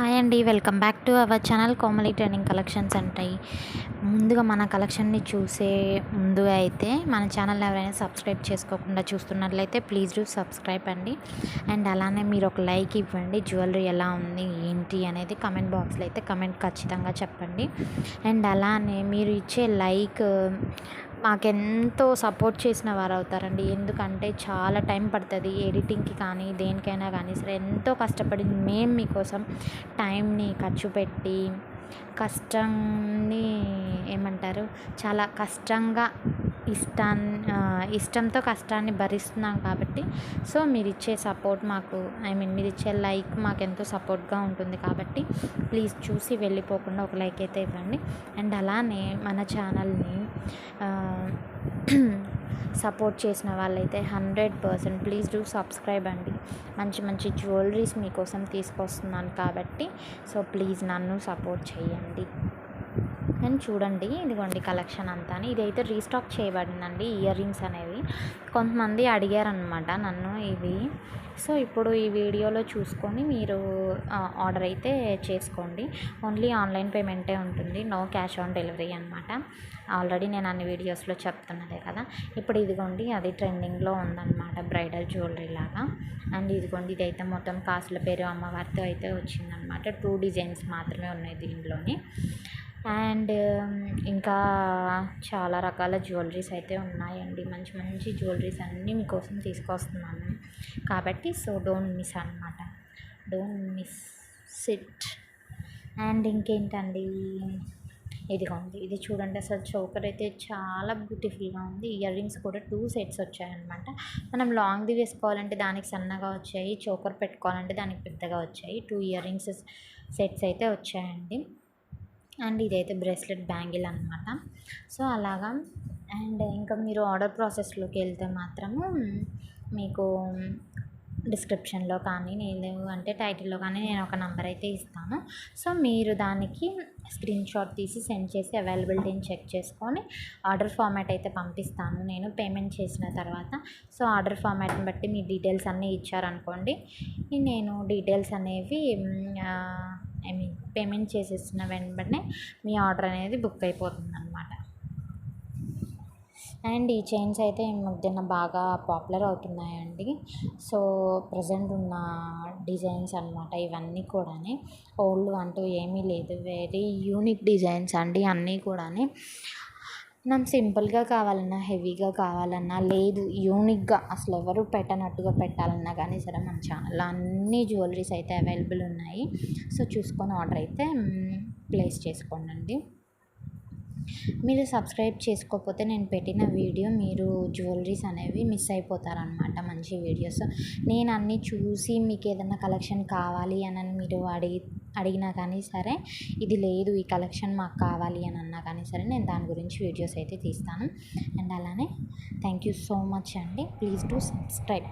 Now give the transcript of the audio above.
Hi అండి welcome back to our channel Komali trending collections అంటాయి. ముందుగా మన కలెక్షన్ని చూసే ముందుగా అయితే మన ఛానల్ ఎవరైనా సబ్స్క్రైబ్ చేసుకోకుండా చూస్తున్నట్లయితే ప్లీజ్ డూ సబ్స్క్రైబ్ అండి. అండ్ అలానే మీరు ఒక లైక్ ఇవ్వండి జ్యువెలరీ ఎలా ఉంది ఏంటి అనేది కమెంట్ బాక్స్లో అయితే కమెంట్ ఖచ్చితంగా చెప్పండి. అండ్ అలానే మీరు ఇచ్చే లైక్ మాకెంతో సపోర్ట్ చేసిన వారు అవుతారండి ఎందుకంటే చాలా టైం పడుతుంది ఎడిటింగ్కి కానీ దేనికైనా కానీ సరే. ఎంతో కష్టపడి మేము మీకోసం టైంని ఖర్చు పెట్టి కష్టంని ఏమంటారు? చాలా కష్టంగా ఇష్టాన్ని ఇష్టంతో కష్టాన్ని భరిస్తున్నాం కాబట్టి సో మీరు ఇచ్చే సపోర్ట్ మాకు ఐ మీన్ మీరు ఇచ్చే లైక్ మాకు ఎంతో సపోర్ట్గా ఉంటుంది కాబట్టి ప్లీజ్ చూసి వెళ్ళిపోకుండా ఒక లైక్ అయితే ఇవ్వండి. అండ్ అలానే మన ఛానల్ని సపోర్ట్ చేసిన వాళ్ళైతే hundred percent please do subscribe అండి. మంచి మంచి జ్యువెలరీస్ మీకోసం తీసుకొస్తున్నాను కాబట్టి సో ప్లీజ్ నన్ను సపోర్ట్ చేయండి. అండ్ చూడండి ఇదిగోండి కలెక్షన్ అంతా ఇదైతే రీస్టాక్ చేయబడిందండి ఇయర్ రింగ్స్ అనేవి. కొంతమంది అడిగారనమాట నన్ను ఇవి. సో ఇప్పుడు ఈ వీడియోలో చూసుకొని మీరు ఆర్డర్ అయితే చేసుకోండి. ఓన్లీ ఆన్లైన్ పేమెంటే ఉంటుంది నో క్యాష్ ఆన్ డెలివరీ అనమాట ఆల్రెడీ నేను అన్ని వీడియోస్లో చెప్తున్నదే కదా. ఇప్పుడు ఇదిగోండి అది ట్రెండింగ్లో ఉందన్నమాట బ్రైడల్ జ్యువెలరీ లాగా. అండ్ ఇదిగోండి ఇదైతే మొత్తం కాసుల పేరు అమ్మవారితో అయితే వచ్చిందనమాట టూ డిజైన్స్ మాత్రమే ఉన్నాయి దీంట్లోని. అండ్ ఇంకా చాలా రకాల జ్యువెలరీస్ అయితే ఉన్నాయండి. మంచి మంచి జ్యువెలరీస్ అన్నీ మీకోసం తీసుకొస్తున్నాను. కాబట్టి సో డోంట్ మిస్ అనమాట డోంట్ మిస్ సిట్. అండ్ ఇంకేంటండి? ఇదిగోండి ఇది చూడండి. అసలు చోకర్ అయితే చాలా బ్యూటిఫుల్గా ఉంది. ఇయర్ రింగ్స్ కూడా టూ సెట్స్ వచ్చాయన్నమాట. మనం లాంగ్ది వేసుకోవాలంటే దానికి సన్నగా వచ్చాయి. చోకర్ పెట్టుకోవాలంటే దానికి పెద్దగా వచ్చాయి. టూ ఇయర్ రింగ్స్ సెట్స్ అయితే వచ్చాయండి. అండ్ ఇదైతే బ్రేస్లెట్ బ్యాంగిల్ అనమాట సో అలాగా. అండ్ ఇంకా మీరు ఆర్డర్ ప్రాసెస్లోకి వెళ్తే మాత్రము మీకు డిస్క్రిప్షన్లో కానీ నేను అంటే టైటిల్లో కానీ నేను ఒక నెంబర్ అయితే ఇస్తాను. సో మీరు దానికి స్క్రీన్ షాట్ తీసి సెండ్ చేసి అవైలబిలిటీని చెక్ చేసుకొని ఆర్డర్ ఫార్మాట్ అయితే పంపిస్తాను. నేను పేమెంట్ చేసిన తర్వాత సో ఆర్డర్ ఫార్మాట్ని బట్టి మీ డీటెయిల్స్ అన్నీ ఇచ్చారనుకోండి. నేను డీటెయిల్స్ అనేవి ఐ మీన్ పేమెంట్ చేసేసిన వెంటనే మీ ఆర్డర్ అనేది బుక్ అయిపోతుంది అనమాట అండ్ ఈ చైన్స్ అయితే ఈ మధ్యన బాగా పాపులర్ అవుతున్నాయండి. సో ప్రజెంట్ ఉన్న డిజైన్స్ అనమాట ఇవన్నీ కూడా ఓల్డ్ అంటూ ఏమీ లేదు. వెరీ యూనిక్ డిజైన్స్ అండి అన్నీ కూడా మనం సింపుల్గా కావాలన్నా హెవీగా కావాలన్నా లేదు యూనిక్గా అసలు ఎవరు పెట్టనట్టుగా పెట్టాలన్నా కానీ సరే మన ఛానల్లో అన్ని జ్యువెలరీస్ అయితే అవైలబుల్ ఉన్నాయి. సో చూసుకొని ఆర్డర్ అయితే ప్లేస్ చేసుకోండి మీరు సబ్స్క్రైబ్ చేసుకోకపోతే నేను పెట్టిన వీడియో మీరు జ్యువెలరీస్ అనేవి మిస్ అయిపోతారనమాట మంచి వీడియోస్. నేను అన్నీ చూసి మీకు ఏదైనా కలెక్షన్ కావాలి అని మీరు అడిగి అడిగినా కానీ సరే ఇది లేదు ఈ కలెక్షన్ మాకు కావాలి అని అన్నా కానీ సరే నేను దాని గురించి వీడియోస్ అయితే తీస్తాను. అండ్ అలానే థ్యాంక్ యూ సో మచ్ అండి. Please do subscribe.